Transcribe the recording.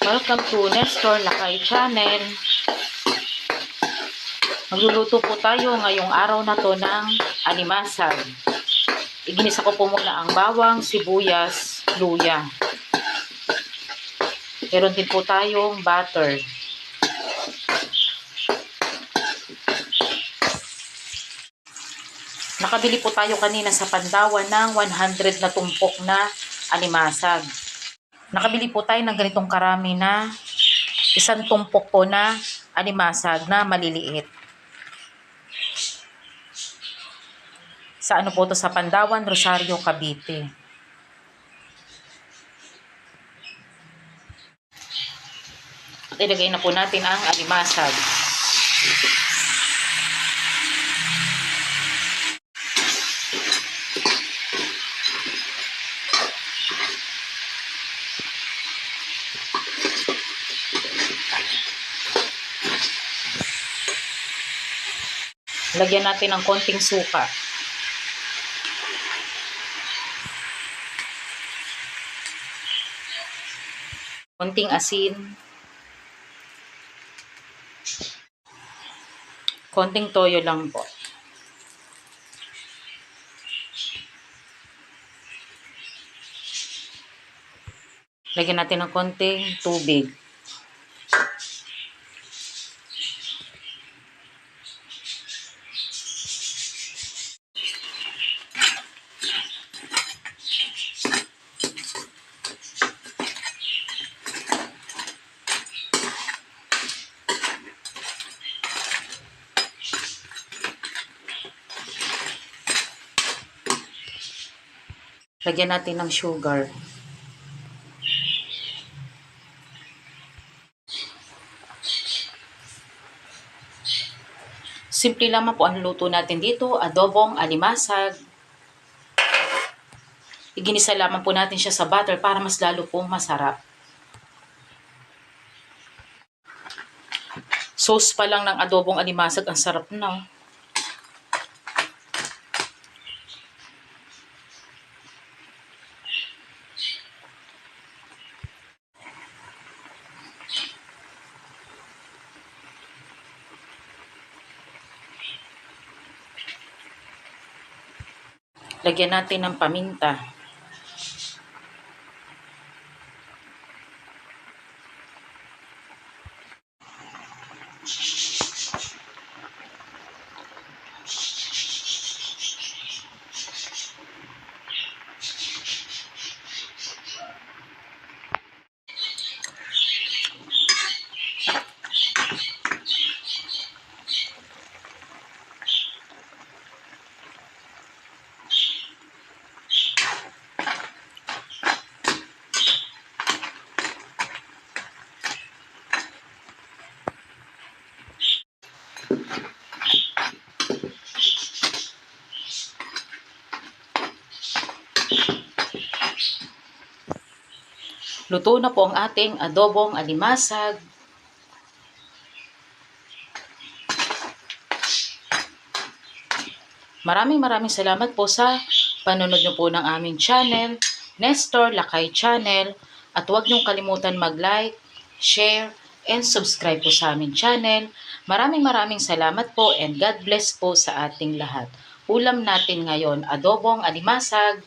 Welcome to Nestor Lakay Channel. Magluluto po tayo ngayong araw na to ng alimasag. Iginisa ko po muna ang bawang, sibuyas, luya. Meron din po tayong butter. Nakabili po tayo kanina sa Pandawan ng 100 na tumpok na alimasag. Nakabili po tayo ng ganitong karami na isang tumpok po na alimasag na maliliit. Sa ano po to sa Pandawan, Rosario, Cavite. At ilagay na po natin ang alimasag. Lagyan natin ng konting suka. Konting asin. Konting toyo lang po. Lagyan natin ng konting tubig. Lagyan natin ng sugar. Simple lamang po ang luto natin dito, adobong alimasag. Iginisa lamang po natin siya sa butter para mas lalo pong masarap. Sauce pa lang ng adobong alimasag, ang sarap na. oh. Lagyan natin ng paminta. Luto na po ang ating adobong alimasag. Maraming maraming salamat po sa panonood nyo po ng aming channel, Nestor Lakay Channel. At huwag niyong kalimutan mag-like, share, and subscribe po sa aming channel. Maraming maraming salamat po and God bless po sa ating lahat. Ulam natin ngayon, adobong alimasag.